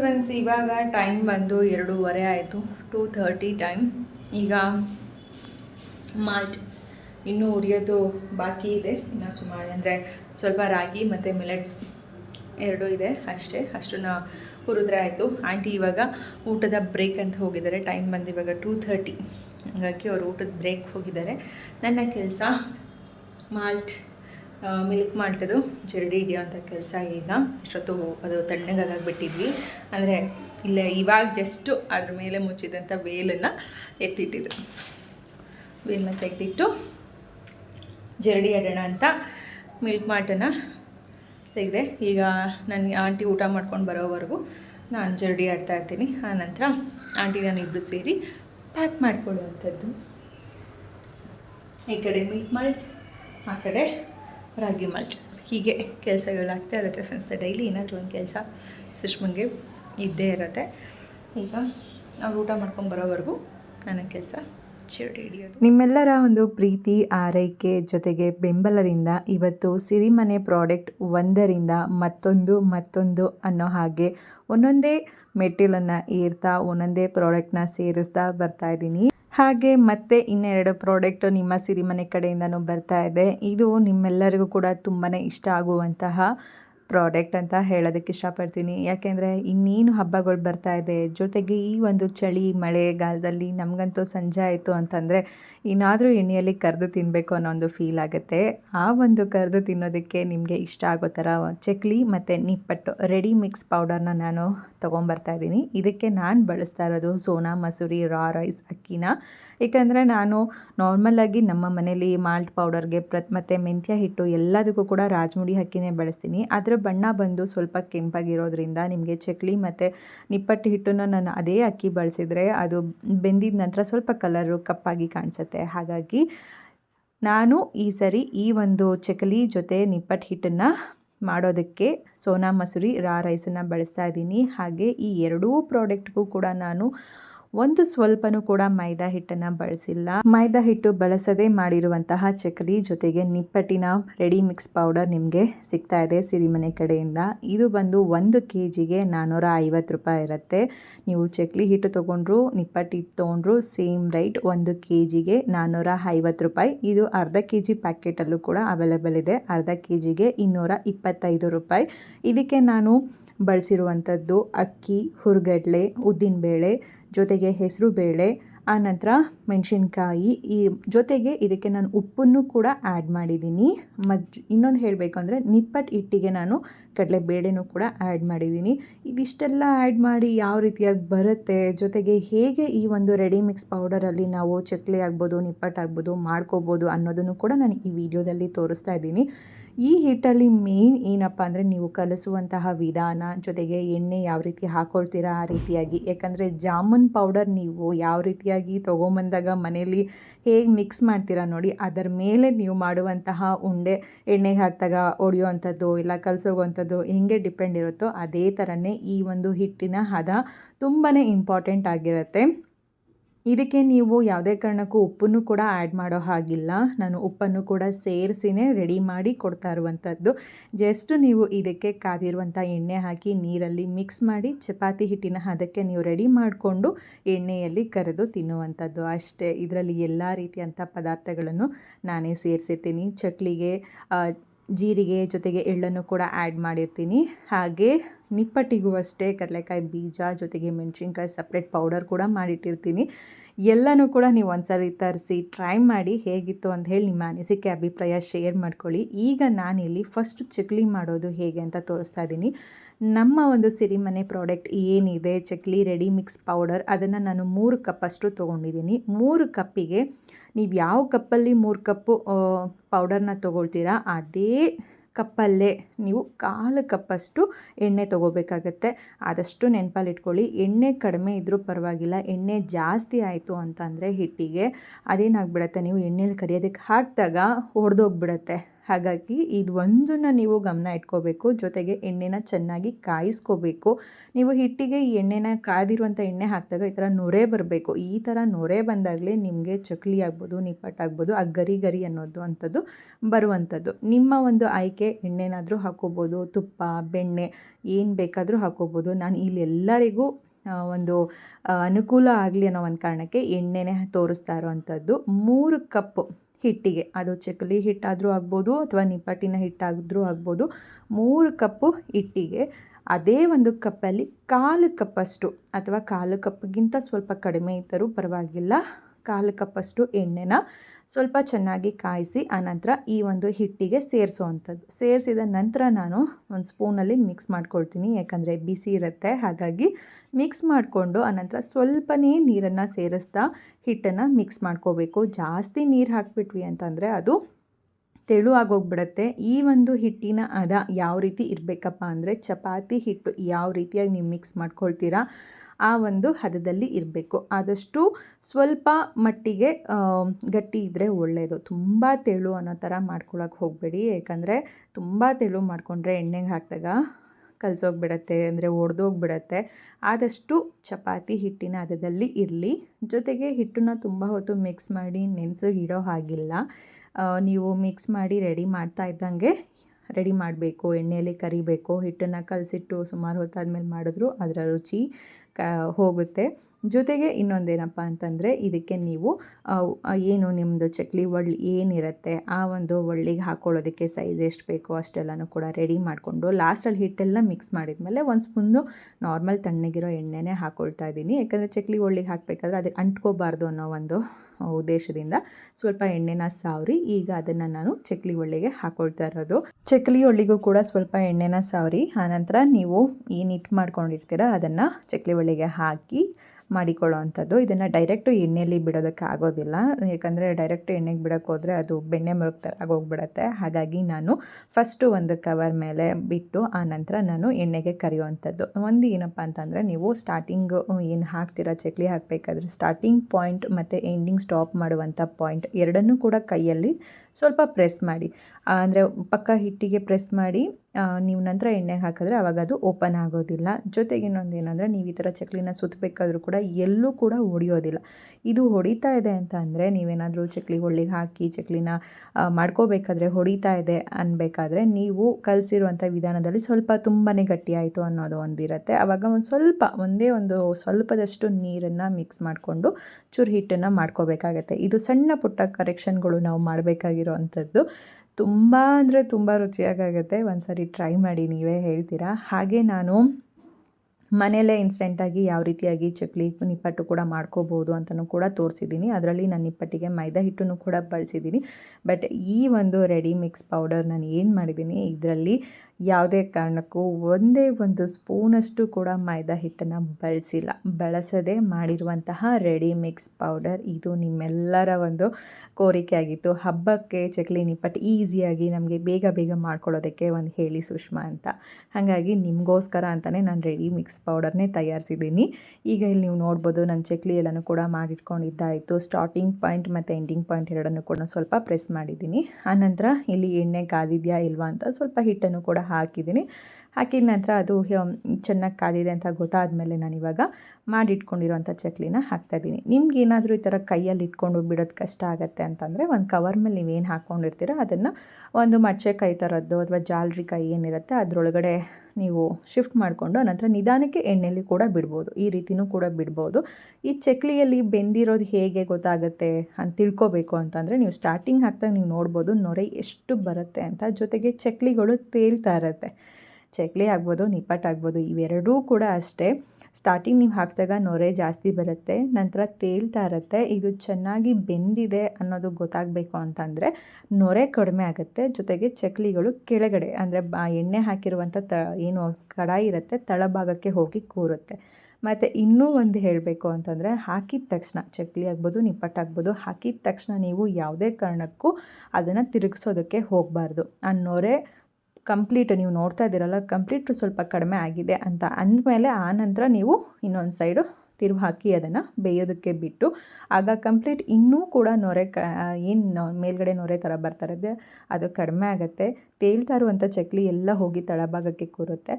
Friends ಇವಾಗ time ಬಂದು ಎರಡೂವರೆ ಆಯಿತು ಟೂ ಥರ್ಟಿ ಟೈಮ್ ಈಗ ಮಾಲ್ಟ್ ಇನ್ನೂ ಉರಿಯೋದು ಬಾಕಿ ಇದೆ. ಇನ್ನು ಸುಮಾರು ಅಂದರೆ ಸ್ವಲ್ಪ ರಾಗಿ ಮತ್ತು ಮಿಲೆಟ್ಸ್ ಎರಡೂ ಇದೆ ಅಷ್ಟೇ. ಅಷ್ಟನ್ನ ಹುರಿದ್ರೆ ಆಯಿತು. ಆಂಟಿ ಇವಾಗ ಊಟದ ಬ್ರೇಕ್ ಅಂತ ಹೋಗಿದ್ದಾರೆ. ಟೈಮ್ ಬಂದು ಇವಾಗ ಟೂ ಥರ್ಟಿ ಹಾಗಾಗಿ ಅವರು ಊಟದ ಬ್ರೇಕ್ ಹೋಗಿದ್ದಾರೆ. ನನ್ನ ಕೆಲಸ ಮಾಲ್ಟ್ ಮಿಲ್ಕ್ ಮಾಲ್ಟದು ಜರಡಿ ಅಂತ ಕೆಲಸ ಈಗ. ಇಷ್ಟೊತ್ತು ಅದು ತಣ್ಣಗಾಗಿಬಿಟ್ಟಿದ್ವಿ. ಅಂದರೆ ಇಲ್ಲೇ ಇವಾಗ ಜಸ್ಟು ಅದ್ರ ಮೇಲೆ ಮುಚ್ಚಿದಂಥ ವೇಲನ್ನು ಎತ್ತಿಟ್ಟಿದ್ರು. ವೇಲನ್ನ ತೆಗೆದಿಟ್ಟು ಜರಡಿ ಇಡೋಣ ಅಂತ ಮಿಲ್ಕ್ ಮಾಲ್ಟನ್ನು ತೆಗೆದೆ. ಈಗ ನನಗೆ ಆಂಟಿ ಊಟ ಮಾಡ್ಕೊಂಡು ಬರೋವರೆಗೂ ನಾನು ಜರಡಿ ಆಡ್ತಾ ಇರ್ತೀನಿ. ಆನಂತರ ಆಂಟಿ ನಾನು ಇಬ್ಬರು ಸೇರಿ ಪ್ಯಾಕ್ ಮಾಡಿಕೊಳ್ಳುವಂಥದ್ದು. ಈ ಕಡೆ ಮಿಲ್ಕ್ ಮಾಲ್ಟ್, ಆ ಕಡೆ ರಾಗಿ ಮಾಲ್ಟ್ ಹೀಗೆ ಕೆಲಸಗಳಾಗ್ತಾ ಇರುತ್ತೆ ಫ್ರೆಂಡ್ಸ್ ಡೈಲಿ ಏನಾದರೂ ಒಂದು ಕೆಲಸ ಸುಷ್ಮಂಗೆ ಇದ್ದೇ ಇರುತ್ತೆ. ಈಗ ಅವ್ರು ಊಟ ಮಾಡ್ಕೊಂಡು ಬರೋವರೆಗೂ ನನ್ನ ಕೆಲಸ ಹಿಡಿಯೋದು. ನಿಮ್ಮೆಲ್ಲರ ಒಂದು ಪ್ರೀತಿ, ಆರೈಕೆ ಜೊತೆಗೆ ಬೆಂಬಲದಿಂದ ಇವತ್ತು ಸಿರಿಮನೆ ಪ್ರಾಡಕ್ಟ್ ಒಂದರಿಂದ ಮತ್ತೊಂದು ಮತ್ತೊಂದು ಅನ್ನೋ ಹಾಗೆ ಒಂದೊಂದೇ ಮೆಟೀರಿಯಲನ್ನು ಏರ್ತಾ ಒಂದೊಂದೇ ಪ್ರಾಡಕ್ಟ್ನ ಸೇರಿಸ್ತಾ ಬರ್ತಾ ಇದ್ದೀನಿ. ಹಾಗೆ ಮತ್ತೆ ಇನ್ನೆರಡು ಪ್ರಾಡಕ್ಟ್ ನಿಮ್ಮ ಸಿರಿಮನೆ ಕಡೆಯಿಂದನೂ ಬರ್ತಾ ಇದೆ. ಇದು ನಿಮ್ಮೆಲ್ಲರಿಗೂ ಕೂಡ ತುಂಬಾ ಇಷ್ಟ ಆಗುವಂತಹ ಪ್ರಾಡಕ್ಟ್ ಅಂತ ಹೇಳೋದಕ್ಕೆ ಇಷ್ಟಪಡ್ತೀನಿ. ಯಾಕೆಂದರೆ ಇನ್ನೇನು ಹಬ್ಬಗಳು ಬರ್ತಾ ಇದೆ, ಜೊತೆಗೆ ಈ ಒಂದು ಚಳಿ ಮಳೆಗಾಲದಲ್ಲಿ ನಮಗಂತೂ ಸಂಜೆ ಆಯಿತು ಅಂತಂದರೆ ಏನಾದರೂ ಎಣ್ಣೆಯಲ್ಲಿ ಕರೆದು ತಿನ್ನಬೇಕು ಅನ್ನೋ ಒಂದು ಫೀಲ್ ಆಗುತ್ತೆ. ಆ ಒಂದು ಕರೆದು ತಿನ್ನೋದಕ್ಕೆ ನಿಮಗೆ ಇಷ್ಟ ಆಗೋ ಥರ ಚಕ್ಲಿ ಮತ್ತು ನಿಪ್ಪಟ್ಟು ರೆಡಿ ಮಿಕ್ಸ್ ಪೌಡರ್ನ ನಾನು ತೊಗೊಂಬರ್ತಾ ಇದ್ದೀನಿ. ಇದಕ್ಕೆ ನಾನು ಬಳಸ್ತಾ ಇರೋದು ಸೋನಾ ಮಸೂರಿ ರಾ ರೈಸ್ ಅಕ್ಕಿನ. ಏಕೆಂದರೆ ನಾನು ನಾರ್ಮಲಾಗಿ ನಮ್ಮ ಮನೇಲಿ ಮಾಲ್ಟ್ ಪೌಡರ್ಗೆ ಪ್ರತ್ ಮತ್ತು ಮೆಂತ್ಯ ಹಿಟ್ಟು ಎಲ್ಲದಕ್ಕೂ ಕೂಡ ರಾಜಮುಡಿ ಅಕ್ಕಿನೇ ಬಳಸ್ತೀನಿ. ಅದರ ಬಣ್ಣ ಬಂದು ಸ್ವಲ್ಪ ಕೆಂಪಾಗಿರೋದ್ರಿಂದ ನಿಮಗೆ ಚಕ್ಲಿ ಮತ್ತು ನಿಪ್ಪಟ್ಟು ಹಿಟ್ಟನ್ನು ನಾನು ಅದೇ ಅಕ್ಕಿ ಬಳಸಿದರೆ ಅದು ಬೆಂದಿದ ನಂತರ ಸ್ವಲ್ಪ ಕಲರು ಕಪ್ಪಾಗಿ ಕಾಣಿಸುತ್ತೆ. ಹಾಗಾಗಿ ನಾನು ಈ ಸರಿ ಈ ಒಂದು ಚಕಲಿ ಜೊತೆ ನಿಪ್ಪಟ್ಟು ಹಿಟ್ಟನ್ನು ಮಾಡೋದಕ್ಕೆ ಸೋನಾ ಮಸೂರಿ ರಾ ರೈಸನ್ನು ಬಳಸ್ತಾ ಇದ್ದೀನಿ. ಹಾಗೆ ಈ ಎರಡೂ ಪ್ರಾಡಕ್ಟ್ಗೂ ಕೂಡ ನಾನು ಒಂದು ಸ್ವಲ್ಪನೂ ಕೂಡ ಮೈದಾ ಹಿಟ್ಟನ್ನು ಬಳಸಿಲ್ಲ. ಮೈದಾ ಹಿಟ್ಟು ಬಳಸದೆ ಮಾಡಿರುವಂತಹ ಚಕಲಿ ಜೊತೆಗೆ ನಿಪ್ಪಟ್ಟಿನ ರೆಡಿ ಮಿಕ್ಸ್ ಪೌಡರ್ ನಿಮಗೆ ಸಿಗ್ತಾ ಇದೆ ಸಿರಿಮನೆ ಕಡೆಯಿಂದ. ಇದು ಬಂದು ಒಂದು ಕೆ ಜಿಗೆ ನಾನ್ನೂರ ಐವತ್ತು ರೂಪಾಯಿ ಇರುತ್ತೆ. ನೀವು ಚಕ್ಲಿ ಹಿಟ್ಟು ತಗೊಂಡ್ರು, ನಿಪ್ಪಟ್ಟಿ ಹಿಟ್ಟು ತೊಗೊಂಡ್ರು, ಸೇಮ್ ರೈಟ್ ಒಂದು ಕೆ ಜಿಗೆ ನಾನ್ನೂರ ಐವತ್ತು ರೂಪಾಯಿ. ಇದು ಅರ್ಧ ಕೆ ಜಿ ಪ್ಯಾಕೆಟಲ್ಲೂ ಕೂಡ ಅವೈಲೇಬಲ್ ಇದೆ. ಅರ್ಧ ಕೆ ಜಿಗೆ ಇನ್ನೂರ ಇಪ್ಪತ್ತೈದು ರೂಪಾಯಿ. ಇದಕ್ಕೆ ನಾನು ಬಳಸಿರುವಂಥದ್ದು ಅಕ್ಕಿ, ಹುರ್ಗಡ್ಲೆ, ಉದ್ದಿನಬೇಳೆ ಜೊತೆಗೆ ಹೆಸರು ಬೇಳೆ ಆನಂತರ ಮೆಣಸಿನ್ಕಾಯಿ, ಈ ಜೊತೆಗೆ ಇದಕ್ಕೆ ನಾನು ಉಪ್ಪನ್ನು ಕೂಡ ಆ್ಯಡ್ ಮಾಡಿದ್ದೀನಿ. ಮತ್ತು ಇನ್ನೊಂದು ಹೇಳಬೇಕು ಅಂದರೆ ನಿಪ್ಪಟ್ಟು ಹಿಟ್ಟಿಗೆ ನಾನು ಕಡಲೆಬೇಳೆನೂ ಕೂಡ ಆ್ಯಡ್ ಮಾಡಿದ್ದೀನಿ. ಇದಿಷ್ಟೆಲ್ಲ ಆ್ಯಡ್ ಮಾಡಿ ಯಾವ ರೀತಿಯಾಗಿ ಬರುತ್ತೆ, ಜೊತೆಗೆ ಹೇಗೆ ಈ ಒಂದು ರೆಡಿ ಮಿಕ್ಸ್ ಪೌಡರಲ್ಲಿ ನಾವು ಚಕ್ಲಿ ಆಗ್ಬೋದು ನಿಪ್ಪಟ್ಟು ಆಗ್ಬೋದು ಮಾಡ್ಕೋಬೋದು ಅನ್ನೋದನ್ನು ಕೂಡ ನಾನು ಈ ವಿಡಿಯೋದಲ್ಲಿ ತೋರಿಸ್ತಾ ಇದ್ದೀನಿ. ಈ ಹಿಟ್ಟಲ್ಲಿ ಮೇನ್ ಏನಪ್ಪ ಅಂದರೆ ನೀವು ಕಲಿಸುವಂತಹ ವಿಧಾನ, ಜೊತೆಗೆ ಎಣ್ಣೆ ಯಾವ ರೀತಿ ಹಾಕ್ಕೊಳ್ತೀರಾ ಆ ರೀತಿಯಾಗಿ. ಯಾಕಂದರೆ ಜಾಮೂನ್ ಪೌಡರ್ ನೀವು ಯಾವ ರೀತಿಯಾಗಿ ತೊಗೊಂಬಂದಾಗ ಮನೇಲಿ ಹೇಗೆ ಮಿಕ್ಸ್ ಮಾಡ್ತೀರಾ ನೋಡಿ, ಅದರ ಮೇಲೆ ನೀವು ಮಾಡುವಂತಹ ಉಂಡೆ ಎಣ್ಣೆಗೆ ಹಾಕಿದಾಗ ಒಡೆಯುವಂಥದ್ದು ಇಲ್ಲ ಕಲಸೋಗುವಂಥದ್ದು ಹೆಂಗೆ ಡಿಪೆಂಡ್ ಇರುತ್ತೋ ಅದೇ ಥರನೇ ಈ ಒಂದು ಹಿಟ್ಟಿನ ಹದ ತುಂಬಾ ಇಂಪಾರ್ಟೆಂಟ್ ಆಗಿರುತ್ತೆ. ಇದಕ್ಕೆ ನೀವು ಯಾವುದೇ ಕಾರಣಕ್ಕೂ ಉಪ್ಪನ್ನು ಕೂಡ ಆ್ಯಡ್ ಮಾಡೋ ಹಾಗಿಲ್ಲ. ನಾನು ಉಪ್ಪನ್ನು ಕೂಡ ಸೇರಿಸಿನೇ ರೆಡಿ ಮಾಡಿ ಕೊಡ್ತಾ ಇರುವಂಥದ್ದು ಜಸ್ಟ್ ನೀವು ಇದಕ್ಕೆ ಕಾದಿರುವಂಥ ಎಣ್ಣೆ ಹಾಕಿ ನೀರಲ್ಲಿ ಮಿಕ್ಸ್ ಮಾಡಿ ಚಪಾತಿ ಹಿಟ್ಟಿನ ಹದಕ್ಕೆ ನೀವು ರೆಡಿ ಮಾಡಿಕೊಂಡು ಎಣ್ಣೆಯಲ್ಲಿ ಕರೆದು ತಿನ್ನುವಂಥದ್ದು ಅಷ್ಟೇ, ಇದರಲ್ಲಿ ಎಲ್ಲ ರೀತಿಯಂಥ ಪದಾರ್ಥಗಳನ್ನು ನಾನೇ ಸೇರಿಸಿರ್ತೀನಿ. ಚಕ್ಲಿಗೆ ಜೀರಿಗೆ ಜೊತೆಗೆ ಎಳ್ಳನ್ನು ಕೂಡ ಆ್ಯಡ್ ಮಾಡಿರ್ತೀನಿ. ಹಾಗೆ ನಿಪ್ಪಟ್ಟಿಗೂ ಅಷ್ಟೇ ಕಡಲೆಕಾಯಿ ಬೀಜ ಜೊತೆಗೆ ಮೆಣಸಿನ್ಕಾಯಿ ಸಪ್ರೇಟ್ ಪೌಡರ್ ಕೂಡ ಮಾಡಿಟ್ಟಿರ್ತೀನಿ. ಎಲ್ಲನೂ ಕೂಡ ನೀವು ಒಂದ್ಸರಿ ತರಿಸಿ ಟ್ರೈ ಮಾಡಿ ಹೇಗಿತ್ತು ಅಂತ ಹೇಳಿ ನಿಮ್ಮ ಅನಿಸಿಕೆ, ಅಭಿಪ್ರಾಯ ಶೇರ್ ಮಾಡ್ಕೊಳ್ಳಿ. ಈಗ ನಾನಿಲ್ಲಿ ಫಸ್ಟ್ ಚಕ್ಲಿ ಮಾಡೋದು ಹೇಗೆ ಅಂತ ತೋರಿಸ್ತಾ ಇದ್ದೀನಿ. ನಮ್ಮ ಒಂದು ಸಿರಿಮನೆ ಪ್ರಾಡಕ್ಟ್ ಏನಿದೆ, ಚಕ್ಲಿ ರೆಡಿ ಮಿಕ್ಸ್ ಪೌಡರ್ ಅದನ್ನು ನಾನು ಮೂರು ಕಪ್ಪಷ್ಟು ತೊಗೊಂಡಿದ್ದೀನಿ. ಮೂರು ಕಪ್ಪಿಗೆ ನೀವು ಯಾವ ಕಪ್ಪಲ್ಲಿ ಮೂರು ಕಪ್ಪು ಪೌಡರ್ನ ತೊಗೊಳ್ತೀರಾ, ಅದೇ ಕಪ್ಪಲ್ಲೇ ನೀವು ಕಾಲು ಕಪ್ಪಷ್ಟು ಎಣ್ಣೆ ತೊಗೋಬೇಕಾಗತ್ತೆ. ಆದಷ್ಟು ನೆನಪಲ್ಲಿ ಇಟ್ಕೊಳ್ಳಿ ಎಣ್ಣೆ ಕಡಿಮೆ ಇದ್ದರೂ ಪರವಾಗಿಲ್ಲ, ಎಣ್ಣೆ ಜಾಸ್ತಿ ಆಯಿತು ಅಂತಂದರೆ ಹಿಟ್ಟಿಗೆ ಅದೇನಾಗ್ಬಿಡತ್ತೆ, ನೀವು ಎಣ್ಣೆಲಿ ಕರಿಯೋದಕ್ಕೆ ಹಾಕಿದಾಗ ಒಡೆದೋಗ್ಬಿಡತ್ತೆ. ಹಾಗಾಗಿ ಇದು ಒಂದನ್ನು ನೀವು ಗಮನ ಇಟ್ಕೋಬೇಕು, ಜೊತೆಗೆ ಎಣ್ಣೆನ ಚೆನ್ನಾಗಿ ಕಾಯಿಸ್ಕೋಬೇಕು. ನೀವು ಹಿಟ್ಟಿಗೆ ಈ ಎಣ್ಣೆನ ಕಾದಿರುವಂಥ ಎಣ್ಣೆ ಹಾಕಿದಾಗ ಈ ಥರ ನೊರೆ ಬರಬೇಕು. ಈ ಥರ ನೊರೆ ಬಂದಾಗಲೇ ನಿಮಗೆ ಚಕ್ಲಿ ಆಗ್ಬೋದು, ನಿಪ್ಪಟ್ಟಾಗ್ಬೋದು, ಆ ಗರಿ ಗರಿ ಅನ್ನೋದು ಅಂಥದ್ದು ಬರುವಂಥದ್ದು. ನಿಮ್ಮ ಒಂದು ಆಯ್ಕೆ, ಎಣ್ಣೆನಾದರೂ ಹಾಕೋಬೋದು ತುಪ್ಪ, ಬೆಣ್ಣೆ, ಏನು ಬೇಕಾದರೂ ಹಾಕೋಬೋದು ನಾನು ಇಲ್ಲಿ ಎಲ್ಲರಿಗೂ ಒಂದು ಅನುಕೂಲ ಆಗಲಿ ಅನ್ನೋ ಒಂದು ಕಾರಣಕ್ಕೆ ಎಣ್ಣೆನೇ ತೋರಿಸ್ತಾ ಇರೋವಂಥದ್ದು. ಮೂರು ಕಪ್ ಹಿಟ್ಟಿಗೆ. ಅದು ಚಕ್ಕಲಿ ಹಿಟ್ಟಾದರೂ ಆಗ್ಬೋದು ಅಥವಾ ನಿಪ್ಪಟ್ಟಿನ ಹಿಟ್ಟಾದರೂ ಆಗ್ಬೋದು. ಮೂರು ಕಪ್ಪು ಹಿಟ್ಟಿಗೆ. ಅದೇ ಒಂದು ಕಪ್ಪಲ್ಲಿ ಕಾಲು ಕಪ್ಪಷ್ಟು ಅಥವಾ ಕಾಲು ಕಪ್ಗಿಂತ ಸ್ವಲ್ಪ ಕಡಿಮೆ ಇದ್ದರೂ ಪರವಾಗಿಲ್ಲ. ಕಾಲು ಕಪ್ಪಷ್ಟು ಎಣ್ಣೆನ ಸ್ವಲ್ಪ ಚೆನ್ನಾಗಿ ಕಾಯಿಸಿ, ಆನಂತರ ಈ ಒಂದು ಹಿಟ್ಟಿಗೆ ಸೇರಿಸೋವಂಥದ್ದು. ಸೇರಿಸಿದ ನಂತರ ನಾನು ಒಂದು ಸ್ಪೂನಲ್ಲಿ ಮಿಕ್ಸ್ ಮಾಡ್ಕೊಳ್ತೀನಿ. ಯಾಕಂದರೆ ಬಿಸಿ ಇರುತ್ತೆ, ಹಾಗಾಗಿ ಮಿಕ್ಸ್ ಮಾಡಿಕೊಂಡು, ಆನಂತರ ಸ್ವಲ್ಪನೇ ನೀರನ್ನು ಸೇರಿಸ್ತಾ ಹಿಟ್ಟನ್ನು ಮಿಕ್ಸ್ ಮಾಡ್ಕೋಬೇಕು. ಜಾಸ್ತಿ ನೀರು ಹಾಕ್ಬಿಟ್ವಿ ಅಂತಂದರೆ ಅದು ತೆಳು ಆಗೋಗ್ಬಿಡುತ್ತೆ. ಈ ಒಂದು ಹಿಟ್ಟಿನ ಅದ ಯಾವ ರೀತಿ ಇರಬೇಕಪ್ಪ ಅಂದರೆ ಚಪಾತಿ ಹಿಟ್ಟು ಯಾವ ರೀತಿಯಾಗಿ ನೀವು ಮಿಕ್ಸ್ ಮಾಡ್ಕೊಳ್ತೀರಾ ಆ ಒಂದು ಹದದಲ್ಲಿ ಇರಬೇಕು. ಆದಷ್ಟು ಸ್ವಲ್ಪ ಮಟ್ಟಿಗೆ ಗಟ್ಟಿ ಇದ್ದರೆ ಒಳ್ಳೆಯದು ತುಂಬ ತೆಳು ಅನ್ನೋ ಥರ ಮಾಡ್ಕೊಳಕ್ಕೆ ಹೋಗಬೇಡಿ. ಯಾಕಂದರೆ ತುಂಬ ತೆಳು ಮಾಡಿಕೊಂಡ್ರೆ ಎಣ್ಣೆಗೆ ಹಾಕಿದಾಗ ಕಲಸೋಗ್ಬಿಡತ್ತೆ, ಅಂದರೆ ಒಡೆದೋಗ್ಬಿಡತ್ತೆ. ಆದಷ್ಟು ಚಪಾತಿ ಹಿಟ್ಟಿನ ಹದದಲ್ಲಿ ಇರಲಿ. ಜೊತೆಗೆ ಹಿಟ್ಟನ್ನ ತುಂಬ ಹೊತ್ತು ಮಿಕ್ಸ್ ಮಾಡಿ ನೆನೆಸು ಇಡೋ ಹಾಗಿಲ್ಲ. ನೀವು ಮಿಕ್ಸ್ ಮಾಡಿ ರೆಡಿ ಮಾಡ್ತಾ ಇದ್ದಂಗೆ ರೆಡಿ ಮಾಡಬೇಕು, ಎಣ್ಣೆಯಲ್ಲಿ ಕರಿಬೇಕು, ಹಿಟ್ಟನ್ನು ಕಲಸಿಟ್ಟು ಸುಮಾರು ಹೊತ್ತಾದ್ಮೇಲೆ ಮಾಡಿದ್ರು, ಅದರ ರುಚಿ, ಕ, ಹೋಗುತ್ತೆ. ಜೊತೆಗೆ ಇನ್ನೊಂದೇನಪ್ಪ ಅಂತಂದರೆ, ಇದಕ್ಕೆ ನೀವು ಏನು ನಿಮ್ಮದು ಚಕ್ಲಿ ಒಳ್ಳಿ ಏನಿರುತ್ತೆ, ಆ ಒಂದು ಒಳ್ಳಿಗೆ ಹಾಕ್ಕೊಳ್ಳೋದಕ್ಕೆ ಸೈಜ್ ಎಷ್ಟು ಬೇಕೋ ಅಷ್ಟೆಲ್ಲನೂ ಕೂಡ ರೆಡಿ ಮಾಡಿಕೊಂಡು ಲಾಸ್ಟಲ್ಲಿ ಹಿಟ್ಟೆಲ್ಲ ಮಿಕ್ಸ್ ಮಾಡಿದ್ಮೇಲೆ ಒಂದು ಸ್ಪೂನು ನಾರ್ಮಲ್ ತಣ್ಣಗಿರೋ ಎಣ್ಣೆನೇ ಹಾಕ್ಕೊಳ್ತಾ ಇದ್ದೀನಿ. ಯಾಕಂದರೆ ಚಕ್ಲಿ ಒಳ್ಳಿಗೆ ಹಾಕಬೇಕಾದ್ರೆ ಅದಕ್ಕೆ ಅಂಟ್ಕೋಬಾರ್ದು ಅನ್ನೋ ಒಂದು ಉದ್ದೇಶದಿಂದ ಸ್ವಲ್ಪ ಎಣ್ಣೆನ ಸಾವ್ರಿ, ಈಗ ಅದನ್ನು ನಾನು ಚಕ್ಲಿ ಒಳ್ಳೆಗೆ ಹಾಕೊಳ್ತಾ ಇರೋದು. ಚಕ್ಲಿ ಒಳ್ಳಿಗೂ ಕೂಡ ಸ್ವಲ್ಪ ಎಣ್ಣೆನ ಸಾವರಿ ಆನಂತರ ನೀವು ಏನು ಇಟ್ಟು ಮಾಡ್ಕೊಂಡಿರ್ತೀರ ಅದನ್ನು ಚಕ್ಲಿ ಒಳ್ಳಿಗೆ ಹಾಕಿ ಮಾಡಿಕೊಳ್ಳೋ ಅಂಥದ್ದು. ಇದನ್ನು ಡೈರೆಕ್ಟು ಎಣ್ಣೆಯಲ್ಲಿ ಬಿಡೋದಕ್ಕೆ ಆಗೋದಿಲ್ಲ. ಯಾಕಂದರೆ ಡೈರೆಕ್ಟ್ ಎಣ್ಣೆಗೆ ಬಿಡೋಕ್ಕೆ ಹೋದರೆ ಅದು ಬೆಣ್ಣೆ ಮುಳುಗ್ ಥರ ಆಗೋಗ್ಬಿಡತ್ತೆ. ಹಾಗಾಗಿ ನಾನು ಫಸ್ಟು ಒಂದು ಕವರ್ ಮೇಲೆ ಬಿಟ್ಟು, ಆ ನಂತರ ನಾನು ಎಣ್ಣೆಗೆ ಕರಿಯುವಂಥದ್ದು. ಒಂದು ಏನಪ್ಪ ಅಂತಂದರೆ ನೀವು ಸ್ಟಾರ್ಟಿಂಗು ಏನು ಹಾಕ್ತೀರಾ, ಚಕ್ಲಿ ಹಾಕಬೇಕಾದ್ರೆ ಸ್ಟಾರ್ಟಿಂಗ್ ಪಾಯಿಂಟ್ ಮತ್ತು ಎಂಡಿಂಗ್ ಸ್ಟಾಪ್ ಮಾಡುವಂಥ ಪಾಯಿಂಟ್ ಎರಡನ್ನೂ ಕೂಡ ಕೈಯಲ್ಲಿ ಸ್ವಲ್ಪ ಪ್ರೆಸ್ ಮಾಡಿ. ಅಂದರೆ ಪಕ್ಕ ಹಿಟ್ಟಿಗೆ ಪ್ರೆಸ್ ಮಾಡಿ ನೀವು ನಂತರ ಎಣ್ಣೆಗೆ ಹಾಕಿದ್ರೆ ಆವಾಗ ಅದು ಓಪನ್ ಆಗೋದಿಲ್ಲ. ಜೊತೆಗೆ ಇನ್ನೊಂದು ಏನಂದರೆ ನೀವು ಈ ಥರ ಚಕ್ಲಿನ ಸುತ್ತಬೇಕಾದ್ರೂ ಕೂಡ ಎಲ್ಲೂ ಕೂಡ ಹೊಡಿಯೋದಿಲ್ಲ. ಇದು ಹೊಡಿತಾ ಇದೆ ಅಂತ ಅಂದರೆ ನೀವೇನಾದರೂ ಚಕ್ಲಿ ಹೊಳ್ಳಿಗೆ ಹಾಕಿ, ಚಕ್ಲಿನ ಮಾಡ್ಕೋಬೇಕಾದ್ರೆ ಹೊಡಿತಾ ಇದೆ ಅನ್ಬೇಕಾದ್ರೆ ನೀವು ಕಲಸಿರುವಂಥ ವಿಧಾನದಲ್ಲಿ ಸ್ವಲ್ಪ ತುಂಬಾ ಗಟ್ಟಿ ಆಯಿತು ಅನ್ನೋದು ಒಂದಿರುತ್ತೆ ಆವಾಗ ಒಂದು ಸ್ವಲ್ಪ, ಒಂದೇ ಒಂದು ಸ್ವಲ್ಪದಷ್ಟು ನೀರನ್ನು ಮಿಕ್ಸ್ ಮಾಡಿಕೊಂಡು ಚೂರು ಹಿಟ್ಟನ್ನು ಮಾಡ್ಕೋಬೇಕಾಗತ್ತೆ. ಇದು ಸಣ್ಣ ಪುಟ್ಟ ಕರೆಕ್ಷನ್ಗಳು ನಾವು ಮಾಡಬೇಕಾಗಿರೋ ಅಂಥದ್ದು ತುಂಬ ಅಂದರೆ ತುಂಬ ರುಚಿಯಾಗುತ್ತೆ ಒಂದು ಸರಿ ಟ್ರೈ ಮಾಡಿ ನೀವೇ ಹೇಳ್ತೀರಾ? ಹಾಗೆ ನಾನು ಮನೆಯಲ್ಲೇ ಇನ್ಸ್ಟೆಂಟಾಗಿ ಯಾವ ರೀತಿಯಾಗಿ ಚಕ್ಲಿ ನಿಪ್ಪಟ್ಟು ಕೂಡ ಮಾಡ್ಕೋಬೋದು ಅಂತಲೂ ಕೂಡ ತೋರಿಸಿದ್ದೀನಿ. ಅದರಲ್ಲಿ ನಾನು ನಿಪ್ಪಟ್ಟಿಗೆ ಮೈದಾ ಹಿಟ್ಟನ್ನು ಕೂಡ ಬಳಸಿದ್ದೀನಿ. ಬಟ್ ಈ ಒಂದು ರೆಡಿ ಮಿಕ್ಸ್ ಪೌಡರ್ ನಾನು ಏನು ಮಾಡಿದ್ದೀನಿ, ಇದರಲ್ಲಿ ಯಾವುದೇ ಕಾರಣಕ್ಕೂ ಒಂದೇ ಒಂದು ಸ್ಪೂನಷ್ಟು ಕೂಡ ಮೈದಾ ಹಿಟ್ಟನ್ನು ಬಳಸಿಲ್ಲ. ಬಳಸದೆ ಮಾಡಿರುವಂತಹ ರೆಡಿ ಮಿಕ್ಸ್ ಪೌಡರ್. ಇದು ನಿಮ್ಮೆಲ್ಲರ ಒಂದು ಕೋರಿಕೆ ಆಗಿತ್ತು. ಹಬ್ಬಕ್ಕೆ ಚಕ್ಲಿ ನಿಪ್ಪಟ್ಟು ಈಸಿಯಾಗಿ ನಮಗೆ ಬೇಗ ಬೇಗ ಮಾಡ್ಕೊಳ್ಳೋದಕ್ಕೆ ಒಂದು ಹೇಳಿ ಸುಷ್ಮಾ ಅಂತ. ಹಾಗಾಗಿ ನಿಮಗೋಸ್ಕರ ಅಂತಲೇ ನಾನು ರೆಡಿ ಮಿಕ್ಸ್ ಪೌಡರ್ನೇ ತಯಾರಿಸಿದ್ದೀನಿ. ಈಗ ಇಲ್ಲಿ ನೀವು ನೋಡ್ಬೋದು ನನ್ನ ಚಕ್ಲಿ ಎಲ್ಲನೂ ಕೂಡ ಮಾಡಿಟ್ಕೊಂಡಿದ್ದಾಯಿತು. ಸ್ಟಾರ್ಟಿಂಗ್ ಪಾಯಿಂಟ್ ಮತ್ತು ಎಂಡಿಂಗ್ ಪಾಯಿಂಟ್ ಎರಡನ್ನು ಕೂಡ ಸ್ವಲ್ಪ ಪ್ರೆಸ್ ಮಾಡಿದ್ದೀನಿ. ಆನಂತರ ಇಲ್ಲಿ ಎಣ್ಣೆ ಕಾದಿದೆಯಾ ಇಲ್ವಾ ಅಂತ ಸ್ವಲ್ಪ ಹಿಟ್ಟನ್ನು ಕೂಡ ಹಾಕಿದ್ದೀನಿ. ಹಾಕಿದ ನಂತರ ಅದು ಚೆನ್ನಾಗಿ ಕಾದಿದೆ ಅಂತ ಗೊತ್ತಾದ ಮೇಲೆ ನಾನು ಇವಾಗ ಮಾಡಿಟ್ಕೊಂಡಿರೋಂಥ ಚಕ್ಲಿನ ಹಾಕ್ತಾಯಿದ್ದೀನಿ ನಿಮ್ಗೆ ಏನಾದರೂ ಈ ಥರ ಕೈಯಲ್ಲಿ ಇಟ್ಕೊಂಡು ಬಿಡೋದು ಕಷ್ಟ ಆಗುತ್ತೆ ಅಂತಂದರೆ ಒಂದು ಕವರ್ ಮೇಲೆ ನೀವೇನು ಹಾಕ್ಕೊಂಡಿರ್ತೀರೋ ಅದನ್ನು ಒಂದು ಮಚ್ಚೆ ಕೈ ಥರದ್ದು ಅಥವಾ ಜಾಲ್ರಿ ಕೈ ಏನಿರುತ್ತೆ ಅದರೊಳಗಡೆ ನೀವು ಶಿಫ್ಟ್ ಮಾಡಿಕೊಂಡು ಅನಂತರ ನಿಧಾನಕ್ಕೆ ಎಣ್ಣೆಯಲ್ಲಿ ಕೂಡ ಬಿಡ್ಬೋದು. ಈ ರೀತಿನೂ ಕೂಡ ಬಿಡ್ಬೋದು. ಈ ಚಕ್ಲಿಯಲ್ಲಿ ಬೆಂದಿರೋದು ಹೇಗೆ ಗೊತ್ತಾಗುತ್ತೆ ಅಂತ ತಿಳ್ಕೊಬೇಕು ಅಂತಂದರೆ ನೀವು ಸ್ಟಾರ್ಟಿಂಗ್ ಹಾಕ್ದಾಗ ನೀವು ನೋಡ್ಬೋದು ನೊರೆ ಎಷ್ಟು ಬರುತ್ತೆ ಅಂತ. ಜೊತೆಗೆ ಚಕ್ಲಿಗಳು ತೇಲ್ತಾ ಇರುತ್ತೆ. ಚಕ್ಲಿ ಆಗ್ಬೋದು ನಿಪ್ಪಟ್ಟು ಆಗ್ಬೋದು, ಇವೆರಡೂ ಕೂಡ ಅಷ್ಟೇ. ಸ್ಟಾರ್ಟಿಂಗ್ ನೀವು ಹಾಕಿದಾಗ ನೊರೆ ಜಾಸ್ತಿ ಬರುತ್ತೆ, ನಂತರ ತೇಲ್ತಾ ಇರುತ್ತೆ ಇದು ಚೆನ್ನಾಗಿ ಬೆಂದಿದೆ ಅನ್ನೋದು ಗೊತ್ತಾಗಬೇಕು ಅಂತಂದರೆ ನೊರೆ ಕಡಿಮೆ ಆಗುತ್ತೆ. ಜೊತೆಗೆ ಚಕ್ಲಿಗಳು ಕೆಳಗಡೆ, ಅಂದರೆ ಎಣ್ಣೆ ಹಾಕಿರುವಂಥ ತ, ಏನು ಕಡಾಯಿ ಇರುತ್ತೆ, ತಳಭಾಗಕ್ಕೆ ಹೋಗಿ ಕೂರುತ್ತೆ. ಮತ್ತು ಇನ್ನೂ ಒಂದು ಹೇಳಬೇಕು ಅಂತಂದರೆ ಹಾಕಿದ ತಕ್ಷಣ, ಚಕ್ಲಿ ಆಗ್ಬೋದು ನಿಪ್ಪಟ್ಟಾಗ್ಬೋದು ಹಾಕಿದ ತಕ್ಷಣ ನೀವು ಯಾವುದೇ ಕಾರಣಕ್ಕೂ ಅದನ್ನು ತಿರುಗಿಸೋದಕ್ಕೆ ಹೋಗಬಾರ್ದು. ಆ ನೊರೆ ಕಂಪ್ಲೀಟ್ ನೀವು ನೋಡ್ತಾ ಇದ್ದೀರಲ್ಲ, ಕಂಪ್ಲೀಟ್ ಸ್ವಲ್ಪ ಕಡಿಮೆ ಆಗಿದೆ ಅಂತ ಅಂದಮೇಲೆ ಆ ನಂತರ ನೀವು ಇನ್ನೊಂದು ಸೈಡು ತಿರುವು ಹಾಕಿ ಅದನ್ನು ಬೇಯೋದಕ್ಕೆ ಬಿಟ್ಟು, ಆಗ ಕಂಪ್ಲೀಟ್ ಇನ್ನೂ ಕೂಡ ನೊರೆ ಕ, ಏನು ಮೇಲ್ಗಡೆ ನೊರೆ ಥರ ಬರ್ತಾರದೆ ಅದು ಕಡಿಮೆ ಆಗುತ್ತೆ. ತೇಲ್ತಾ ಇರುವಂಥ ಚಕ್ಲಿ ಎಲ್ಲ ಹೋಗಿ ತಳಭಾಗಕ್ಕೆ ಕೂರುತ್ತೆ.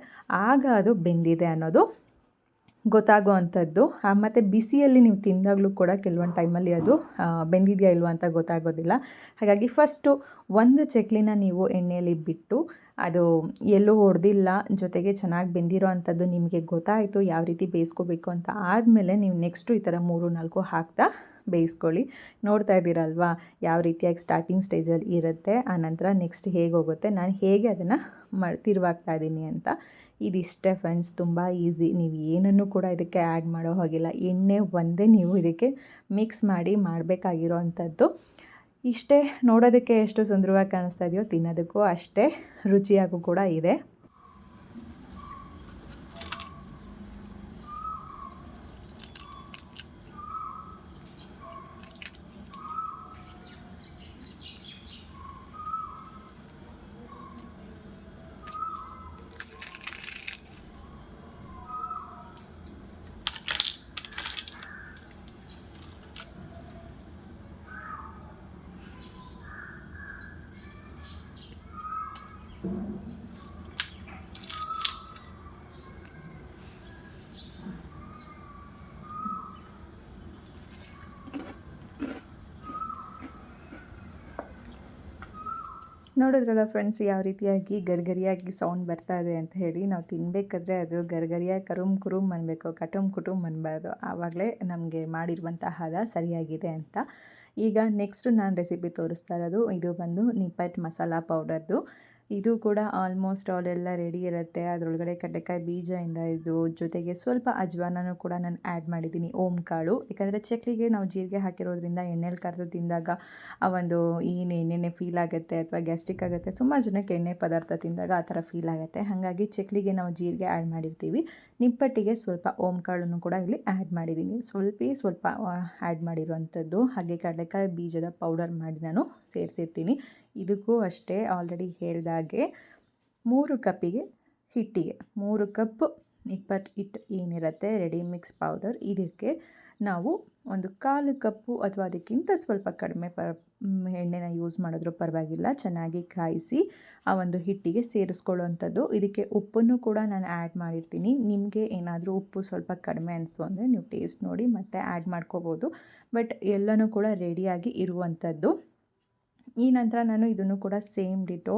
ಆಗ ಅದು ಬೆಂದಿದೆ ಅನ್ನೋದು ಗೊತ್ತಾಗೋ ಅಂಥದ್ದು ಮತ್ತು ಬಿಸಿಯಲ್ಲಿ ನೀವು ತಿಂದಾಗಲೂ ಕೂಡ ಕೆಲವೊಂದು ಟೈಮಲ್ಲಿ ಅದು ಆ, ಬೆಂದಿದೆಯಾ ಇಲ್ವಾ ಅಂತ ಗೊತ್ತಾಗೋದಿಲ್ಲ. ಹಾಗಾಗಿ ಫಸ್ಟು ಒಂದು ಚಕ್ಲಿನ ನೀವು ಎಣ್ಣೆಯಲ್ಲಿ ಬಿಟ್ಟು ಅದು ಎಲ್ಲೂ ಹೊಡೆದಿಲ್ಲ ಜೊತೆಗೆ ಚೆನ್ನಾಗಿ ಬೆಂದಿರೋ ಅಂಥದ್ದು ನಿಮಗೆ ಗೊತ್ತಾಯಿತು ಯಾವ ರೀತಿ ಬೇಯಿಸ್ಕೋಬೇಕು ಅಂತ ಆದಮೇಲೆ ನೀವು ನೆಕ್ಸ್ಟು ಈ ಥರ ಮೂರು ನಾಲ್ಕು ಹಾಕ್ತಾ ಬೇಯಿಸ್ಕೊಳ್ಳಿ. ನೋಡ್ತಾ ಇದ್ದೀರಲ್ವಾ ಯಾವ ರೀತಿಯಾಗಿ ಸ್ಟಾರ್ಟಿಂಗ್ ಸ್ಟೇಜಲ್ಲಿ ಇರುತ್ತೆ ಆನಂತರ ನೆಕ್ಸ್ಟ್ ಹೇಗೆ ಹೋಗುತ್ತೆ ನಾನು ಹೇಗೆ ಅದನ್ನು ಮ ತಿರುವಾಗ್ತಾ ಇದ್ದೀನಿ ಅಂತ. ಇದಿಷ್ಟೇ ಫ್ರೆಂಡ್ಸ್ ತುಂಬ ಈಸಿ ನೀವು ಏನನ್ನು ಕೂಡ ಇದಕ್ಕೆ ಆ್ಯಡ್ ಮಾಡೋ ಹಾಗಿಲ್ಲ. ಎಣ್ಣೆ ಒಂದೇ ನೀವು ಇದಕ್ಕೆ ಮಿಕ್ಸ್ ಮಾಡಿ ಮಾಡಬೇಕಾಗಿರೋ ಅಂಥದ್ದು ಇಷ್ಟೇ ನೋಡೋದಕ್ಕೆ ಎಷ್ಟು ಸುಂದರವಾಗಿ ಕಾಣಿಸ್ತಾ ಇದೆಯೋ ತಿನ್ನೋದಕ್ಕೂ ಅಷ್ಟೇ ರುಚಿಯಾಗೂ ಕೂಡ ಇದೆ. ನೋಡಿದ್ರಲ್ಲ ಫ್ರೆಂಡ್ಸ್ ಯಾವ ರೀತಿಯಾಗಿ ಗರ್ಗರಿಯಾಗಿ ಸೌಂಡ್ ಬರ್ತಾ ಇದೆ ಅಂತ ಹೇಳಿ, ನಾವು ತಿನ್ನಬೇಕಾದ್ರೆ ಅದು ಗರ್ಗರಿಯಾಗಿ ಕರುಮ್ ಕುರುಮ್ ಅನ್ನಬೇಕು ಕಟುಮ್ ಕುಟುಮ್ ಅನ್ಬಾರ್ದು. ಆವಾಗಲೇ ನಮಗೆ ಮಾಡಿರುವಂತಹ ಹದ ಸರಿಯಾಗಿದೆ ಅಂತ. ಈಗ ನೆಕ್ಸ್ಟು ನಾನು ರೆಸಿಪಿ ತೋರಿಸ್ತಾ ಇರೋದು, ಇದು ಬಂದು ನಿಪ್ಪಟ್ ಮಸಾಲ ಪೌಡರ್ದು ಇದು ಕೂಡ ಆಲ್ಮೋಸ್ಟ್ ಆಲ್ ಎಲ್ಲ ರೆಡಿ ಇರುತ್ತೆ. ಅದರೊಳಗಡೆ ಕಡಲೆಕಾಯಿ ಬೀಜದಿಂದ ಇದು ಜೊತೆಗೆ ಸ್ವಲ್ಪ ಅಜ್ವಾನನೂ ಕೂಡ ನಾನು ಆ್ಯಡ್ ಮಾಡಿದ್ದೀನಿ ಓಮ್ ಕಾಳು. ಯಾಕಂದರೆ ಚಕ್ಲಿಗೆ ನಾವು ಜೀರಿಗೆ ಹಾಕಿರೋದ್ರಿಂದ ಎಣ್ಣೆಲಿ ಕರೆದು ತಿಂದಾಗ ಆ ಒಂದು ಏನು ಎಣ್ಣೆನೆ ಫೀಲ್ ಆಗುತ್ತೆ ಅಥವಾ ಗ್ಯಾಸ್ಟ್ರಿಕ್ ಆಗುತ್ತೆ, ಸುಮಾರು ಜನಕ್ಕೆ ಎಣ್ಣೆ ಪದಾರ್ಥ ತಿಂದಾಗ ಆ ಥರ ಫೀಲ್ ಆಗುತ್ತೆ. ಹಾಗಾಗಿ ಚಕ್ಲಿಗೆ ನಾವು ಜೀರಿಗೆ ಆ್ಯಡ್ ಮಾಡಿರ್ತೀವಿ. ನಿಪ್ಪಟ್ಟಿಗೆ ಸ್ವಲ್ಪ ಓಮ್ ಕಾಳನ್ನು ಕೂಡ ಇಲ್ಲಿ ಆ್ಯಡ್ ಮಾಡಿದ್ದೀನಿ. ಸ್ವಲ್ಪ ಸ್ವಲ್ಪ ಆ್ಯಡ್ ಮಾಡಿರುವಂಥದ್ದು. ಹಾಗೆ ಕಡಲೆಕಾಯಿ ಬೀಜದ ಪೌಡರ್ ಮಾಡಿ ನಾನು ಸೇರಿಸಿರ್ತೀನಿ. ಇದಕ್ಕೂ ಅಷ್ಟೇ ಆಲ್ರೆಡಿ ಹೇಳಿದಾಗೆ ಮೂರು ಕಪ್ಪಿಗೆ ಹಿಟ್ಟಿಗೆ. ಮೂರು ಕಪ್ ಇಪ್ಪತ್ತು ಹಿಟ್ಟು ಏನಿರುತ್ತೆ? ರೆಡಿ ಮಿಕ್ಸ್ ಪೌಡರ್ ಇದಕ್ಕೆ ನಾವು ಒಂದು ಕಾಲು ಕಪ್ಪು ಅಥವಾ ಅದಕ್ಕಿಂತ ಸ್ವಲ್ಪ ಕಡಿಮೆ ಪ ಎಣ್ಣೆನ ಯೂಸ್ ಮಾಡಿದ್ರೂ ಪರವಾಗಿಲ್ಲ. ಚೆನ್ನಾಗಿ ಕಾಯಿಸಿ ಆ ಒಂದು ಹಿಟ್ಟಿಗೆ ಸೇರಿಸ್ಕೊಳ್ಳುವಂಥದ್ದು. ಇದಕ್ಕೆ ಉಪ್ಪನ್ನು ಕೂಡ ನಾನು ಆ್ಯಡ್ ಮಾಡಿರ್ತೀನಿ. ನಿಮಗೆ ಏನಾದರೂ ಉಪ್ಪು ಸ್ವಲ್ಪ ಕಡಿಮೆ ಅನಿಸ್ತು ಅಂದರೆ ನೀವು ಟೇಸ್ಟ್ ನೋಡಿ ಮತ್ತೆ ಆ್ಯಡ್ ಮಾಡ್ಕೋಬೋದು. ಬಟ್ ಎಲ್ಲನೂ ಕೂಡ ರೆಡಿಯಾಗಿ ಇರುವಂಥದ್ದು. ಈ ನಂತರ ನಾನು ಇದನ್ನು ಕೂಡ ಸೇಮ್ ಡಿಟೋ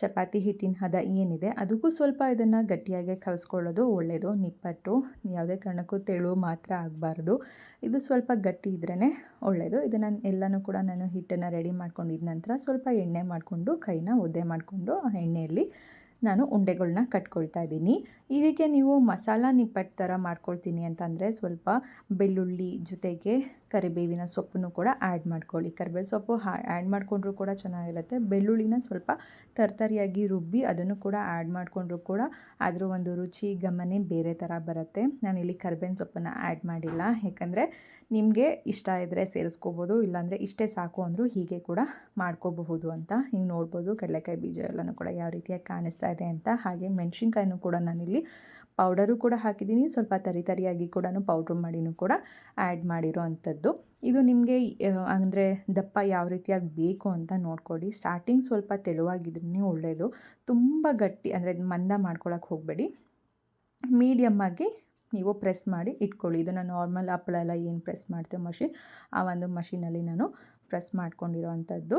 ಚಪಾತಿ ಹಿಟ್ಟಿನ ಹದ ಏನಿದೆ, ಅದಕ್ಕೂ ಸ್ವಲ್ಪ ಇದನ್ನು ಗಟ್ಟಿಯಾಗಿ ಕಲಿಸ್ಕೊಳ್ಳೋದು ಒಳ್ಳೆಯದು ನಿಪ್ಪಟ್ಟು ಯಾವುದೇ ಕಾರಣಕ್ಕೂ ತೆಳು ಮಾತ್ರ ಆಗಬಾರ್ದು. ಇದು ಸ್ವಲ್ಪ ಗಟ್ಟಿ ಇದ್ರೇ ಒಳ್ಳೆಯದು ಇದನ್ನು ಎಲ್ಲನೂ ಕೂಡ ನಾನು ಹಿಟ್ಟನ್ನು ರೆಡಿ ಮಾಡ್ಕೊಂಡಿದ್ದ ನಂತರ ಸ್ವಲ್ಪ ಎಣ್ಣೆ ಮಾಡಿಕೊಂಡು, ಕೈನ ಒದ್ದೆ ಮಾಡಿಕೊಂಡು ಆ ಎಣ್ಣೆಯಲ್ಲಿ ನಾನು ಉಂಡೆಗಳನ್ನ ಕಟ್ಕೊಳ್ತಾ ಇದ್ದೀನಿ. ಇದಕ್ಕೆ ನೀವು ಮಸಾಲ ನಿಪ್ಪಟ್ಟು ಥರ ಮಾಡ್ಕೊಳ್ತೀನಿ ಅಂತಂದರೆ ಸ್ವಲ್ಪ ಬೆಳ್ಳುಳ್ಳಿ ಜೊತೆಗೆ ಕರಿಬೇವಿನ ಸೊಪ್ಪನ್ನು ಕೂಡ ಆ್ಯಡ್ ಮಾಡ್ಕೊಳ್ಳಿ. ಕರಿಬೇವು ಸೊಪ್ಪು ಆ್ಯಡ್ ಮಾಡಿಕೊಂಡ್ರೂ ಕೂಡ ಚೆನ್ನಾಗಿರುತ್ತೆ. ಬೆಳ್ಳುಳ್ಳಿನ ಸ್ವಲ್ಪ ತರ್ತರಿಯಾಗಿ ರುಬ್ಬಿ ಅದನ್ನು ಕೂಡ ಆ್ಯಡ್ ಮಾಡಿಕೊಂಡ್ರೂ ಕೂಡ ಅದರ ಒಂದು ರುಚಿ, ಗಮನೆ ಬೇರೆ ಥರ ಬರುತ್ತೆ. ನಾನು ಇಲ್ಲಿ ಕರಿಬೇವಿನ ಸೊಪ್ಪನ್ನು ಆ್ಯಡ್ ಮಾಡಿಲ್ಲ. ಯಾಕಂದರೆ ನಿಮಗೆ ಇಷ್ಟ ಇದ್ದರೆ ಸೇರಿಸ್ಕೋಬೋದು, ಇಲ್ಲಾಂದರೆ ಇಷ್ಟೇ ಸಾಕು ಅಂದರೂ ಹೀಗೆ ಕೂಡ ಮಾಡ್ಕೋಬಹುದು ಅಂತ. ಹಿಂಗೆ ನೋಡ್ಬೋದು, ಕಡಲೆಕಾಯಿ ಬೀಜ ಎಲ್ಲನೂ ಕೂಡ ಯಾವ ರೀತಿಯಾಗಿ ಕಾಣಿಸ್ತಾ ಇದೆ ಅಂತ. ಹಾಗೆ ಮೆಣಸಿನ್ಕಾಯಿನೂ ಕೂಡ ನಾನಿಲ್ಲಿ ಪೌಡರು ಕೂಡ ಹಾಕಿದ್ದೀನಿ. ಸ್ವಲ್ಪ ತರಿ ತರಿಯಾಗಿ ಕೂಡ ಪೌಡ್ರ್ ಮಾಡಿನೂ ಕೂಡ ಆ್ಯಡ್ ಮಾಡಿರೋ ಅಂಥದ್ದು ಇದು ನಿಮಗೆ ಅಂದರೆ ದಪ್ಪ ಯಾವ ರೀತಿಯಾಗಿ ಬೇಕು ಅಂತ ನೋಡ್ಕೊಳ್ಳಿ ಸ್ಟಾರ್ಟಿಂಗ್ ಸ್ವಲ್ಪ ತೆಳುವಾಗಿದ್ರೇ ಒಳ್ಳೆಯದು ತುಂಬ ಗಟ್ಟಿ, ಅಂದರೆ ಮಂದ ಮಾಡ್ಕೊಳಕ್ಕೆ ಹೋಗಬೇಡಿ. ಮೀಡಿಯಮ್ಮಾಗಿ ನೀವು ಪ್ರೆಸ್ ಮಾಡಿ ಇಟ್ಕೊಳ್ಳಿ. ಇದನ್ನು ನಾರ್ಮಲ್ ಹಪ್ಪಳ ಎಲ್ಲ ಏನು ಪ್ರೆಸ್ ಮಾಡ್ತೇವೆ ಮಷಿನ್ ಆ ಒಂದು ಮಷಿನಲ್ಲಿ ನಾನು ಪ್ರೆಸ್ ಮಾಡ್ಕೊಂಡಿರೋ ಅಂಥದ್ದು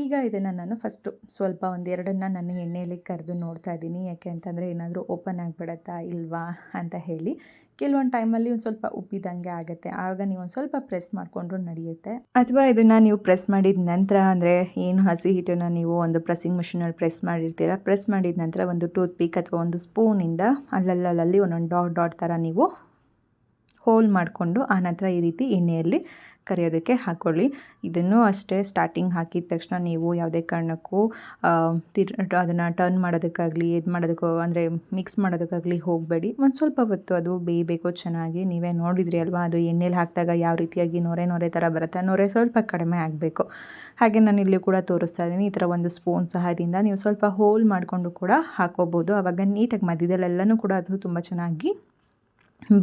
ಈಗ ಇದನ್ನು ನಾನು ಫಸ್ಟು ಸ್ವಲ್ಪ ಒಂದೆರಡನ್ನು ನಾನು ಎಣ್ಣೆಯಲ್ಲಿ ಕರೆದು ನೋಡ್ತಾ ಇದ್ದೀನಿ. ಯಾಕೆ ಅಂತಂದರೆ ಏನಾದರೂ ಓಪನ್ ಆಗಿಬಿಡತ್ತಾ ಇಲ್ವಾ ಅಂತ ಹೇಳಿ. ಕೆಲವೊಂದು ಟೈಮಲ್ಲಿ ಒಂದು ಸ್ವಲ್ಪ ಉಬ್ಬಿದಂಗೆ ಆಗುತ್ತೆ. ಆಗ ನೀವು ಒಂದು ಸ್ವಲ್ಪ ಪ್ರೆಸ್ ಮಾಡಿಕೊಂಡ್ರು ನಡೆಯುತ್ತೆ. ಅಥವಾ ಇದನ್ನು ನೀವು ಪ್ರೆಸ್ ಮಾಡಿದ ನಂತರ ಅಂದರೆ ಏನು ಹಸಿ ಹಿಟ್ಟನ್ನು ನೀವು ಒಂದು ಪ್ರೆಸ್ಸಿಂಗ್ ಮಿಷಿನಲ್ಲಿ ಪ್ರೆಸ್ ಮಾಡಿರ್ತೀರ? ಪ್ರೆಸ್ ಮಾಡಿದ ನಂತರ ಒಂದು ಟೂತ್ ಪಿಕ್ ಅಥವಾ ಒಂದು ಸ್ಪೂನಿಂದ ಅಲ್ಲಲ್ಲಲ್ಲಿ ಒಂದೊಂದು ಡಾಟ್ ಡಾಟ್ ಥರ ನೀವು ಹೋಲ್ ಮಾಡಿಕೊಂಡು ಆನಂತರ ಈ ರೀತಿ ಎಣ್ಣೆಯಲ್ಲಿ ಕರಿಯೋದಕ್ಕೆ ಹಾಕ್ಕೊಳ್ಳಿ ಇದನ್ನು ಅಷ್ಟೇ ಸ್ಟಾರ್ಟಿಂಗ್ ಹಾಕಿದ ತಕ್ಷಣ ನೀವು ಯಾವುದೇ ಕಾರಣಕ್ಕೂ ತಿರ್, ಅದನ್ನು ಟರ್ನ್ ಮಾಡೋದಕ್ಕಾಗಲಿ, ಇದು ಮಾಡೋದಕ್ಕೋ, ಅಂದರೆ ಮಿಕ್ಸ್ ಮಾಡೋದಕ್ಕಾಗಲಿ ಹೋಗಬೇಡಿ. ಒಂದು ಸ್ವಲ್ಪ ಹೊತ್ತು ಅದು ಬೇಯಬೇಕು, ಚೆನ್ನಾಗಿ. ನೀವೇ ನೋಡಿದ್ರಿ ಅಲ್ವಾ, ಅದು ಎಣ್ಣೆಲಿ ಹಾಕಿದಾಗ ಯಾವ ರೀತಿಯಾಗಿ ನೊರೆ ನೊರೆ ಥರ ಬರುತ್ತೆ. ನೊರೆ ಸ್ವಲ್ಪ ಕಡಿಮೆ ಆಗಬೇಕು. ಹಾಗೆ ನಾನು ಇಲ್ಲಿ ಕೂಡ ತೋರಿಸ್ತಾ ಇದ್ದೀನಿ, ಈ ಥರ ಒಂದು ಸ್ಪೂನ್ ಸಹಾಯದಿಂದ ನೀವು ಸ್ವಲ್ಪ ಹೋಲ್ ಮಾಡಿಕೊಂಡು ಕೂಡ ಹಾಕೋಬೋದು. ಆವಾಗ ನೀಟಾಗಿ ಮಧ್ಯದಲ್ಲೆಲ್ಲನೂ ಕೂಡ ಅದು ತುಂಬ ಚೆನ್ನಾಗಿ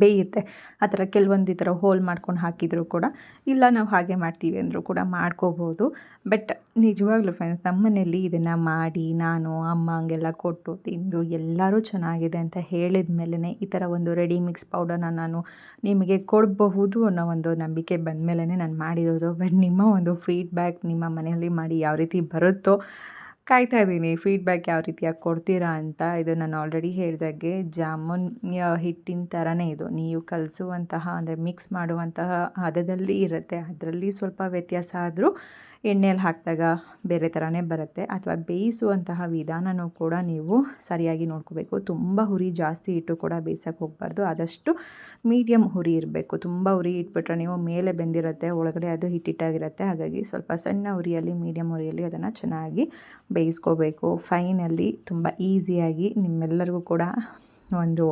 ಬೇಯುತ್ತೆ. ಆ ಥರ ಕೆಲವೊಂದು ಈ ಥರ ಹೋಲ್ ಮಾಡ್ಕೊಂಡು ಹಾಕಿದರೂ ಕೂಡ ಇಲ್ಲ ನಾವು ಹಾಗೆ ಮಾಡ್ತೀವಿ ಅಂದರೂ ಕೂಡ ಮಾಡ್ಕೋಬೋದು. ಬಟ್ ನಿಜವಾಗ್ಲೂ ಫ್ರೆಂಡ್ಸ್ ನಮ್ಮ ಮನೆಯಲ್ಲಿ ಇದನ್ನು ಮಾಡಿ ನಾನು, ಅಮ್ಮ ಹಂಗೆಲ್ಲ ಕೊಟ್ಟು ತಿಂದು ಎಲ್ಲರೂ ಚೆನ್ನಾಗಿದೆ ಅಂತ ಹೇಳಿದ ಮೇಲೇ ಈ ಥರ ಒಂದು ರೆಡಿ ಮಿಕ್ಸ್ ಪೌಡರ್ನ ನಾನು ನಿಮಗೆ ಕೊಡಬಹುದು ಅನ್ನೋ ಒಂದು ನಂಬಿಕೆ ಬಂದ ಮೇಲೇ ನಾನು ಮಾಡಿರೋದು. ಬಟ್ ನಿಮ್ಮ ಒಂದು ಫೀಡ್ಬ್ಯಾಕ್ ನಿಮ್ಮ ಮನೆಯಲ್ಲಿ ಮಾಡಿ ಯಾವ ರೀತಿ ಬರುತ್ತೋ ಕಾಯ್ತಾ ಇದ್ದೀನಿ. ಫೀಡ್ಬ್ಯಾಕ್ ಯಾವ ರೀತಿಯಾಗಿ ಕೊಡ್ತೀರಾ ಅಂತ ಇದು ನಾನು ಆಲ್ರೆಡಿ ಹೇಳಿದಾಗೆ ಜಾಮೂನ್ ಹಿಟ್ಟಿನ ಥರನೇ ಇದು. ನೀವು ಕಲಿಸುವಂತಹ, ಅಂದರೆ ಮಿಕ್ಸ್ ಮಾಡುವಂತಹ ಹದದಲ್ಲಿ ಇರುತ್ತೆ. ಅದರಲ್ಲಿ ಸ್ವಲ್ಪ ವ್ಯತ್ಯಾಸ ಆದರೂ ಎಣ್ಣೆಯಲ್ಲಿ ಹಾಕಿದಾಗ ಬೇರೆ ಥರನೇ ಬರುತ್ತೆ. ಅಥವಾ ಬೇಯಿಸುವಂತಹ ವಿಧಾನನೂ ಕೂಡ ನೀವು ಸರಿಯಾಗಿ ನೋಡ್ಕೋಬೇಕು. ತುಂಬ ಹುರಿ ಜಾಸ್ತಿ ಇಟ್ಟು ಕೂಡ ಬೇಯಿಸೋಕೆ ಹೋಗಬಾರ್ದು. ಆದಷ್ಟು ಮೀಡಿಯಮ್ ಹುರಿ ಇರಬೇಕು. ತುಂಬ ಹುರಿ ಇಟ್ಬಿಟ್ರೆ ನೀವು ಮೇಲೆ ಬೆಂದಿರುತ್ತೆ, ಒಳಗಡೆ ಅದು ಹಿಟ್ಟಿಟ್ಟಾಗಿರುತ್ತೆ. ಹಾಗಾಗಿ ಸ್ವಲ್ಪ ಸಣ್ಣ ಹುರಿಯಲ್ಲಿ ಮೀಡಿಯಮ್ ಹುರಿಯಲ್ಲಿ ಅದನ್ನು ಚೆನ್ನಾಗಿ ಬೇಯಿಸ್ಕೋಬೇಕು. ಫೈನಲ್ಲಿ ತುಂಬ ಈಸಿಯಾಗಿ ನಿಮ್ಮೆಲ್ಲರಿಗೂ ಕೂಡ ಒಂದು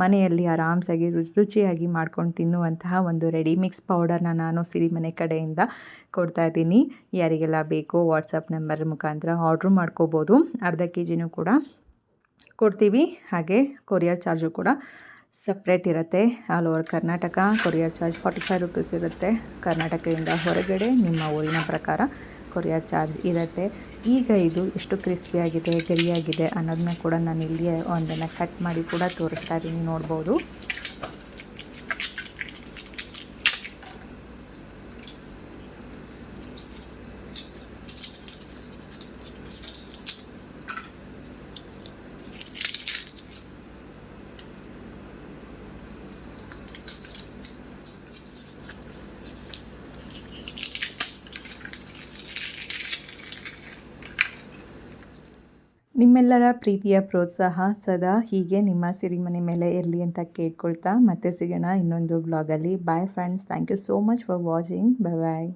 ಮನೆಯಲ್ಲಿ ಆರಾಮ್ಸಾಗಿ ರುಚಿ ರುಚಿಯಾಗಿ ಮಾಡ್ಕೊಂಡು ತಿನ್ನುವಂತಹ ಒಂದು ರೆಡಿ ಮಿಕ್ಸ್ ಪೌಡರ್ನ ನಾನು ಸಿರಿಮನೆ ಕಡೆಯಿಂದ ಕೊಡ್ತಾ ಇದ್ದೀನಿ. ಯಾರಿಗೆಲ್ಲ ಬೇಕೋ ವಾಟ್ಸಪ್ ನಂಬರ್ ಮುಖಾಂತರ ಆರ್ಡ್ರ್ ಮಾಡ್ಕೋಬೋದು. ಅರ್ಧ ಕೆ ಜಿನೂ ಕೂಡ ಕೊಡ್ತೀವಿ. ಹಾಗೆ ಕೊರಿಯರ್ ಚಾರ್ಜು ಕೂಡ ಸಪ್ರೇಟ್ ಇರುತ್ತೆ. All over Karnataka courier charge forty five rupees ಇರುತ್ತೆ. ಕರ್ನಾಟಕದಿಂದ ಹೊರಗಡೆ ನಿಮ್ಮ ಊರಿನ ಪ್ರಕಾರ ಕೊರಿಯರ್ ಚಾರ್ಜ್ ಇರುತ್ತೆ. ಈಗ ಇದು ಎಷ್ಟು ಕ್ರಿಸ್ಪಿಯಾಗಿದೆ ಗರಿಯಾಗಿದೆ ಅನ್ನೋದನ್ನ ಕೂಡ ನಾನು ಇಲ್ಲಿಯೇ ಒಂದನ್ನು ಕಟ್ ಮಾಡಿ ಕೂಡ ತೋರಿಸ್ತಾ ಇದ್ದೀನಿ, ನೋಡ್ಬೋದು. ನಿಮ್ಮೆಲ್ಲರ ಪ್ರೀತಿಯ ಪ್ರೋತ್ಸಾಹ ಸದಾ ಹೀಗೆ ನಿಮ್ಮ ಸಿರಿಮನೆ ಮೇಲೆ ಇರಲಿ ಅಂತ ಕೇಳ್ಕೊಳ್ತಾ ಮತ್ತೆ ಸಿಗೋಣ ಇನ್ನೊಂದು ಬ್ಲಾಗಲ್ಲಿ bye friends thank you so much for watching bye bye